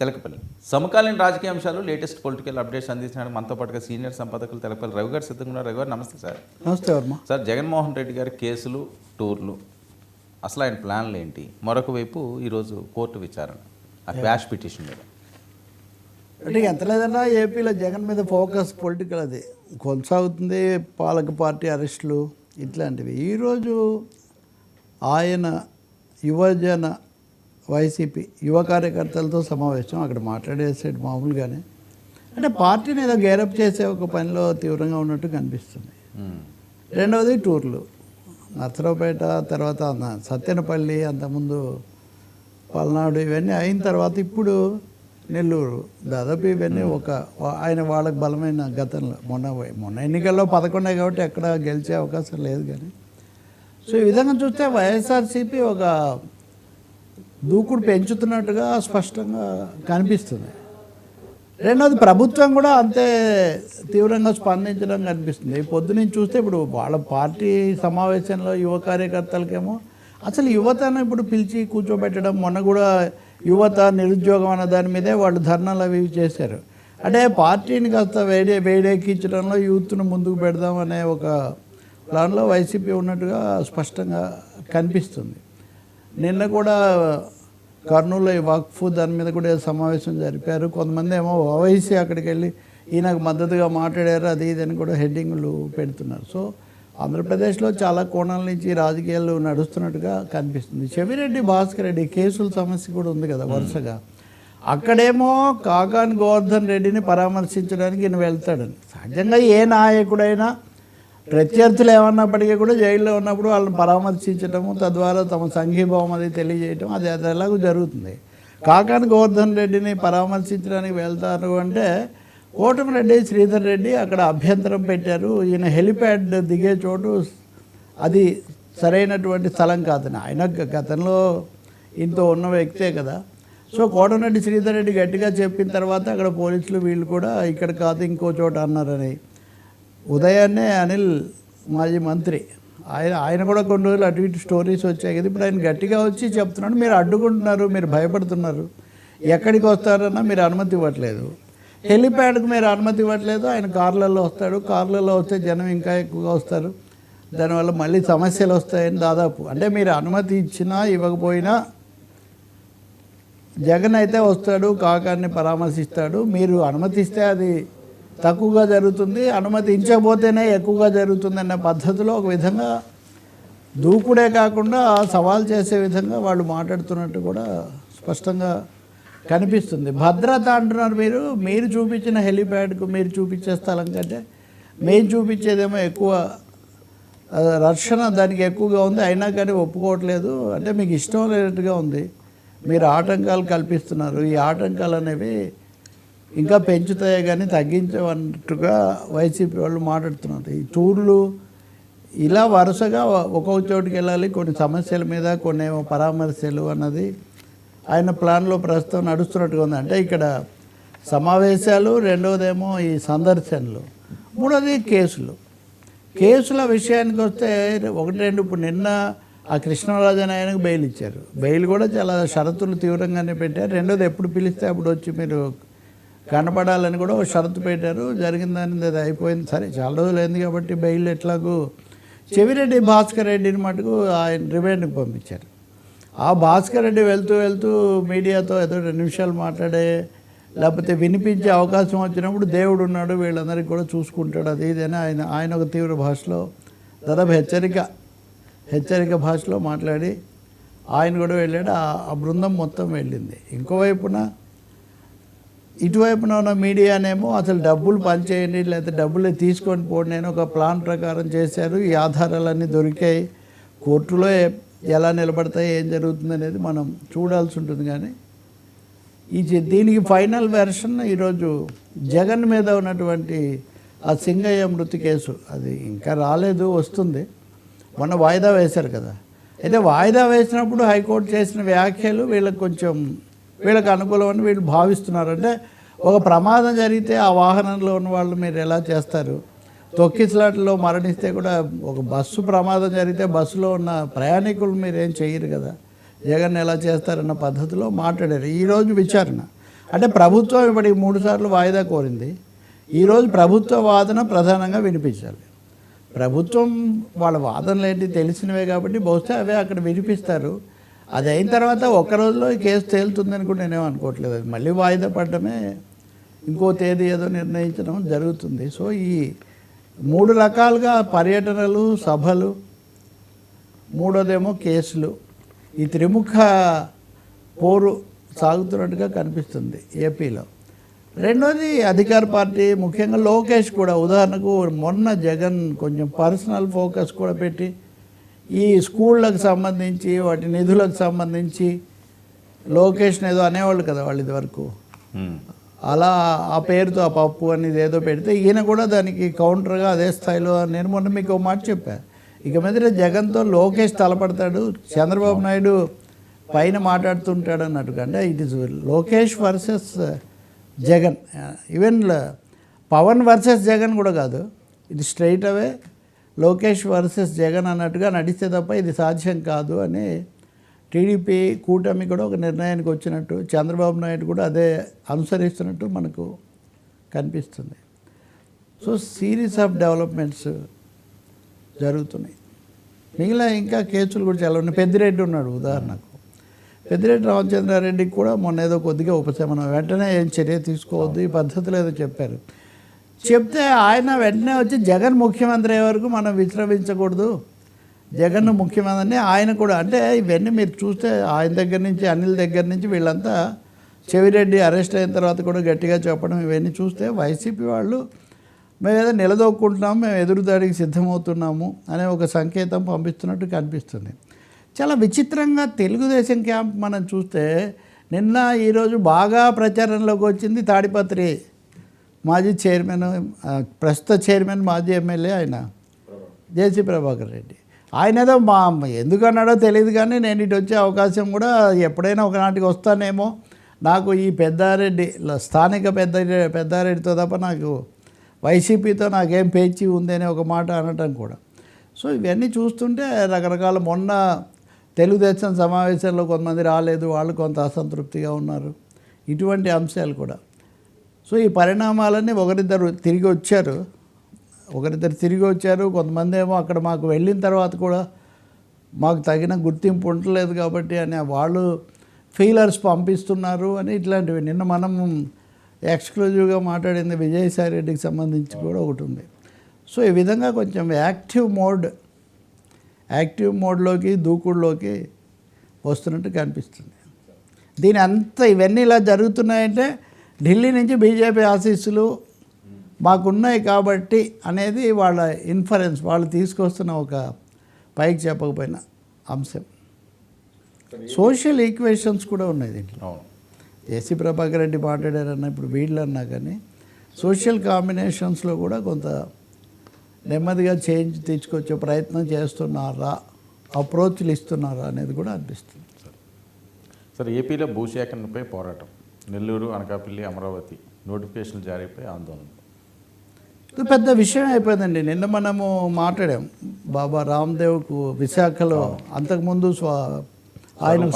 తెలకపల్లి. సమకాలీన రాజకీయ అంశాలు లేటెస్ట్ పొలిటికల్ అప్డేట్స్ అందించడానికి మనతో పాటుగా సీనియర్ సంపాదకులు తెలకపల్లి రవి గారు సిద్ధంగా రవి గారు నమస్తే సార్. నమస్తే వర్మ. సార్ జగన్మోహన్ రెడ్డి గారి కేసులు టూర్లు అసలు ఆయన ప్లాన్లు ఏంటి మరొక వైపు ఈరోజు కోర్టు విచారణ ఆ క్వాష్ పిటిషన్ మీద. అంటే ఎంత లేదన్నా ఏపీలో జగన్ మీద ఫోకస్ పొలిటికల్ అది. కొనసాగుతుంది పాలక పార్టీ అరెస్టులు ఇట్లాంటివి. ఈరోజు ఆయన యువజన వైసీపీ యువ కార్యకర్తలతో సమావేశం. అక్కడ మాట్లాడేసాడు మామూలుగానే. అంటే పార్టీని ఏదో గేరప్ చేసే ఒక పనిలో తీవ్రంగా ఉన్నట్టు కనిపిస్తుంది. మ్మ్. రెండవది టూర్లు. నర్సరావుపేట తర్వాత సత్యనపల్లి అంతకుముందు పల్నాడు ఇవన్నీ అయిన తర్వాత ఇప్పుడు నెల్లూరు. దాదాపు ఇవన్నీ ఒక ఆయన వాళ్ళకి బలమైన గతంలో. మొన్న మొన్న ఎన్నికల్లో పదకొండే కాబట్టి ఎక్కడ గెలిచే అవకాశం లేదు కానీ. సో ఈ విధంగా చూస్తే వైఎస్ఆర్సీపీ ఒక దూకుడు పెంచుతున్నట్టుగా స్పష్టంగా కనిపిస్తుంది. రెండోది ప్రభుత్వం కూడా అంతే తీవ్రంగా స్పందించడం కనిపిస్తుంది. పొద్దునుంచి చూస్తే ఇప్పుడు వాళ్ళ పార్టీ సమావేశంలో యువ కార్యకర్తలకేమో అసలు యువతను ఇప్పుడు పిలిచి కూర్చోబెట్టడం మొన్న కూడా యువత నిరుద్యోగం అన్న దాని మీదే వాళ్ళు ధర్నాలు అవి చేశారు. అంటే పార్టీని కాస్త వేడే వేడెక్కించడంలో యూత్ను ముందుకు పెడదాం అనే ఒక ప్లాన్లో వైసీపీ ఉన్నట్టుగా స్పష్టంగా కనిపిస్తుంది. నిన్న కూడా కర్నూలు ఈ వక్ఫ్ దాని మీద కూడా సమావేశం జరిపారు. కొంతమంది ఏమో ఓవైసీ అక్కడికి వెళ్ళి ఈయనకు మద్దతుగా మాట్లాడారు అది ఇది అని కూడా హెడ్డింగ్లు పెడుతున్నారు. సో ఆంధ్రప్రదేశ్లో చాలా కోణాల నుంచి రాజకీయాలు నడుస్తున్నట్టుగా కనిపిస్తుంది. చెవిరెడ్డి భాస్కర్ రెడ్డి కేసుల సమస్య కూడా ఉంది కదా వరుసగా. అక్కడేమో కాకాన్ గోవర్ధన్ రెడ్డిని పరామర్శించడానికి ఈయన వెళ్తాడని. సహజంగా ఏ నాయకుడైనా ప్రత్యర్థులు ఏమన్నప్పటికీ కూడా జైల్లో ఉన్నప్పుడు వాళ్ళని పరామర్శించడము తద్వారా తమ సంఘీభావం అది తెలియజేయటం అది అది ఎలాగో జరుగుతుంది. కాకాని గోవర్ధన్ రెడ్డిని పరామర్శించడానికి వెళ్తారు అంటే కోటమిరెడ్డి శ్రీధర్ రెడ్డి అక్కడ అభ్యంతరం పెట్టారు. ఈయన హెలిప్యాడ్ దిగే చోటు అది సరైనటువంటి స్థలం కాదని ఆయన గతంలో ఇంత ఉన్న వ్యక్తే కదా. సో కోటమిరెడ్డి శ్రీధర్ రెడ్డి గట్టిగా చెప్పిన తర్వాత అక్కడ పోలీసులు వీళ్ళు కూడా ఇక్కడ కాదు ఇంకో చోట అన్నారని ఉదయాన్నే అనిల్ మాజీ మంత్రి ఆయన ఆయన కూడా కొన్ని రోజులు అటు ఇటు స్టోరీస్ వచ్చాయి. కదా ఇప్పుడు ఆయన గట్టిగా వచ్చి చెప్తున్నాడు మీరు అడ్డుకుంటున్నారు మీరు భయపడుతున్నారు. ఎక్కడికి వస్తారన్నా మీరు అనుమతి ఇవ్వట్లేదు. హెలిప్యాడ్కి మీరు అనుమతి ఇవ్వట్లేదు ఆయన కార్లలో వస్తాడు. కార్లలో వస్తే జనం ఇంకా ఎక్కువగా వస్తారు. దానివల్ల మళ్ళీ సమస్యలు వస్తాయని దాదాపు. అంటే మీరు అనుమతి ఇచ్చినా ఇవ్వకపోయినా జగన్ అయితే వస్తాడు కాకాన్ని పరామర్శిస్తాడు. మీరు అనుమతిస్తే అది తక్కువగా జరుగుతుంది అనుమతించకపోతేనే ఎక్కువగా జరుగుతుంది అనే పద్ధతిలో ఒక విధంగా దూకుడే కాకుండా సవాల్ చేసే విధంగా వాళ్ళు మాట్లాడుతున్నట్టు కూడా స్పష్టంగా కనిపిస్తుంది. భద్రత అంటున్నారు మీరు. మీరు చూపించిన హెలిప్యాడ్కు మీరు చూపించే స్థలం కంటే మేము చూపించేదేమో ఎక్కువ రక్షణ దానికి ఎక్కువగా ఉంది. అయినా కానీ ఒప్పుకోవట్లేదు. అంటే మీకు ఇష్టం లేనట్టుగా ఉంది. మీరు ఆటంకాలు కల్పిస్తున్నారు. ఈ ఆటంకాలు అనేవి ఇంకా పెంచుతాయే కానీ తగ్గించవన్నట్టుగా వైసీపీ వాళ్ళు మాట్లాడుతున్నారు. ఈ టూర్లు ఇలా వరుసగా ఒక్కొక్క చోటుకి వెళ్ళాలి కొన్ని సమస్యల మీద కొన్ని ఏమో పరామర్శలు అన్నది ఆయన ప్లాన్లో ప్రస్తుతం నడుస్తున్నట్టుగా ఉంది. అంటే ఇక్కడ సమావేశాలు రెండవదేమో ఈ సందర్శనలు మూడోది కేసులు. కేసుల విషయానికి వస్తే ఒకటి రెండు ఇప్పుడు నిన్న ఆ కృష్ణరాజు అని ఆయనకు బెయిల్ ఇచ్చారు. బెయిల్ కూడా చాలా షరతులు తీవ్రంగానే పెట్టారు. రెండోది ఎప్పుడు పిలిస్తే అప్పుడు వచ్చి మీరు కనపడాలని కూడా ఒక షరతు పెట్టారు. జరిగిన దాని అది అయిపోయింది. సరే చాలా రోజులు అయింది కాబట్టి బెయిల్ ఎట్లాగూ చెవిరెడ్డి భాస్కర్ రెడ్డిని మటుకు ఆయన రిమాండ్కి పంపించారు. ఆ భాస్కర్ రెడ్డి వెళ్తూ వెళ్తూ మీడియాతో ఏదో రెండు నిమిషాలు మాట్లాడే లేకపోతే వినిపించే అవకాశం వచ్చినప్పుడు దేవుడు ఉన్నాడు వీళ్ళందరికీ కూడా చూసుకుంటాడు. అది ఇదని? ఆయన ఆయన ఒక తీవ్ర భాషలో దాదాపు హెచ్చరిక హెచ్చరిక భాషలో మాట్లాడి ఆయన కూడా వెళ్ళాడు. ఆ- ఆ బృందం మొత్తం వెళ్ళింది. ఇంకోవైపున ఇటువైపున ఉన్న మీడియానేమో అసలు డబ్బులు పనిచేయండి లేకపోతే డబ్బులు తీసుకొని పోండి నేను ఒక ప్లాన్ ప్రకారం చేశారు. ఈ ఆధారాలన్నీ దొరికాయి. కోర్టులో ఎలా నిలబడతాయి ఏం జరుగుతుంది అనేది మనం చూడాల్సి ఉంటుంది కానీ ఈ దీనికి ఫైనల్ వెర్షన్ ఈరోజు జగన్ మీద ఉన్నటువంటి ఆ సింగయ్య మృతి కేసు. అది ఇంకా రాలేదు వస్తుంది. మొన్న వాయిదా వేశారు కదా. అయితే వాయిదా వేసినప్పుడు హైకోర్టు చేసిన వ్యాఖ్యలు వీళ్ళకి కొంచెం వీళ్ళకి అనుకూలమని వీళ్ళు భావిస్తున్నారు. అంటే ఒక ప్రమాదం జరిగితే ఆ వాహనంలో ఉన్న వాళ్ళు మీరు ఎలా చేస్తారు? తొక్కిసలాటలో మరణిస్తే కూడా ఒక బస్సు ప్రమాదం జరిగితే బస్సులో ఉన్న ప్రయాణికులు మీరేం చేయరు కదా? జగన్ ఎలా చేస్తారన్న పద్ధతిలో మాట్లాడారు. ఈరోజు విచారణ. అంటే ప్రభుత్వం ఇప్పటికి మూడు సార్లు వాయిదా కోరింది. ఈరోజు ప్రభుత్వ వాదన ప్రధానంగా వినిపించాలి. ప్రభుత్వం వాళ్ళ వాదనలు ఏంటి తెలిసినవే కాబట్టి బహుశా అవే అక్కడ వినిపిస్తారు. అది అయిన తర్వాత ఒక్క రోజులో ఈ కేసు తేలుతుందని కూడా నేనేం అనుకోవట్లేదు. అది మళ్ళీ వాయిదా పడటమే ఇంకో తేదీ ఏదో నిర్ణయించడం జరుగుతుంది. సో ఈ మూడు రకాలుగా పర్యటనలు సభలు మూడోదేమో కేసులు. ఈ త్రిముఖ పోరు సాగుతున్నట్టుగా కనిపిస్తుంది ఏపీలో. రెండోది అధికార పార్టీ ముఖ్యంగా లోకేష్ కూడా ఉదాహరణకు మొన్న జగన్ కొంచెం పర్సనల్ ఫోకస్ కూడా పెట్టి ఈ స్కూళ్ళకు సంబంధించి వాటి నిధులకు సంబంధించి లోకేష్ని ఏదో అనేవాళ్ళు కదా వాళ్ళు ఇదివరకు. అలా ఆ పేరుతో ఆ పప్పు అనేది ఏదో పెడితే ఈయన కూడా దానికి కౌంటర్గా అదే స్థాయిలో నేను మొన్న మీకు ఒక మాట చెప్పాను ఇక మీద జగన్తో లోకేష్ తలపడతాడు చంద్రబాబు నాయుడు పైన మాట్లాడుతుంటాడు అన్నట్టుగా అంటే it is Lokesh versus Jagan. Even Pavan versus Jagan కూడా కాదు. ఇది straight away Lokesh versus Jagan అన్నట్టుగా నడిస్తే తప్ప ఇది సాధ్యం కాదు అని టీడీపీ కూటమి కూడా ఒక నిర్ణయానికి వచ్చినట్టు చంద్రబాబు నాయుడు కూడా అదే అనుసరిస్తున్నట్టు మనకు కనిపిస్తుంది. సో సిరీస్ ఆఫ్ డెవలప్మెంట్స్ జరుగుతున్నాయి. మిగిలిన ఇంకా కేసులు కూడా చాలా ఉన్నాయి. పెద్దిరెడ్డి ఉన్నాడు ఉదాహరణకు. పెద్దిరెడ్డి రామచంద్రారెడ్డికి కూడా మొన్న ఏదో కొద్దిగా ఉపశమనం వెంటనే ఏం చర్య తీసుకోవద్దు ఈ పద్ధతిలో ఏదో చెప్పారు. చెప్తే ఆయన వెంటనే వచ్చి జగన్ ముఖ్యమంత్రి అయ్యే వరకు మనం విశ్రమించకూడదు. జగన్ ముఖ్యమంత్రి ఆయన కూడా అంటే ఇవన్నీ మీరు చూస్తే ఆయన దగ్గర నుంచి అనిల్ దగ్గర నుంచి వీళ్ళంతా చెవిరెడ్డి అరెస్ట్ అయిన తర్వాత కూడా గట్టిగా చెప్పడం ఇవన్నీ చూస్తే వైసీపీ వాళ్ళు మేము ఏదో నిలదొక్కుంటున్నాము మేము ఎదురుదాడికి సిద్ధమవుతున్నాము అనే ఒక సంకేతం పంపిస్తున్నట్టు కనిపిస్తుంది. చాలా విచిత్రంగా తెలుగుదేశం క్యాంప్ మనం చూస్తే నిన్న ఈరోజు బాగా ప్రచారంలోకి వచ్చింది తాడిపత్రి. మాజీ చైర్మన్ ప్రస్తుత చైర్మన్ మాజీ ఎమ్మెల్యే ఆయన. జేసీ ప్రభాకర్ రెడ్డి. ఆయన ఏదో మా ఎందుకు అన్నాడో తెలియదు కానీ నేను ఇటు వచ్చే అవకాశం కూడా ఎప్పుడైనా ఒకనాటికి వస్తానేమో. నాకు ఈ పెద్దారెడ్డి స్థానిక పెద్ద పెద్దారెడ్డితో తప్ప నాకు వైసీపీతో నాకేం పేచి ఉంది అనే ఒక మాట అనటం కూడా. సో ఇవన్నీ చూస్తుంటే రకరకాల మొన్న తెలుగుదేశం సమావేశంలో కొంతమంది రాలేదు వాళ్ళు కొంత అసంతృప్తిగా ఉన్నారు. ఇటువంటి అంశాలు కూడా. సో ఈ పరిణామాలన్నీ ఒకరిద్దరు తిరిగి వచ్చారు. ఒకరిద్దరు తిరిగి వచ్చారు కొంతమంది ఏమో అక్కడ మాకు వెళ్ళిన తర్వాత కూడా మాకు తగిన గుర్తింపు ఉండలేదు కాబట్టి అని వాళ్ళు ఫీలర్స్ పంపిస్తున్నారు అని ఇట్లాంటివి. నిన్న మనం ఎక్స్క్లూజివ్గా మాట్లాడింది విజయసాయి రెడ్డికి సంబంధించి కూడా ఒకటి ఉంది. సో ఈ విధంగా కొంచెం యాక్టివ్ మోడ్ యాక్టివ్ మోడ్లోకి దూకుడులోకి వస్తున్నట్టు కనిపిస్తుంది. దీని అంత ఇవన్నీ ఇలా జరుగుతున్నాయంటే ఢిల్లీ నుంచి బీజేపీ ఆశీస్సులు మాకున్నాయి కాబట్టి అనేది వాళ్ళ ఇన్ఫరెన్స్ వాళ్ళు తీసుకొస్తున్న ఒక పైకి చెప్పకపోయిన అంశం. సోషల్ ఈక్వేషన్స్ కూడా ఉన్నాయి దీంట్లో. అవును. ఏసీ ప్రభాకర్ రెడ్డి మాట్లాడారన్న ఇప్పుడు వీళ్ళు అన్నా కానీ సోషల్ కాంబినేషన్స్లో కూడా కొంత నెమ్మదిగా చేంజ్ తీసుకొచ్చే ప్రయత్నం చేస్తున్నారా అప్రోచ్లు ఇస్తున్నారా అనేది కూడా అనిపిస్తుంది. సరే ఏపీలో భూసేకరణపై పోరాటం. నెల్లూరు అనకాపల్లి అమరావతి నోటిఫికేషన్లు జారీపై ఆందోళన. పెద్ద విషయం అయిపోయిందండి. నిన్న మనము మాట్లాడాం. బాబా రామ్దేవ్కు విశాఖలో అంతకుముందు స్వా ఆయనకు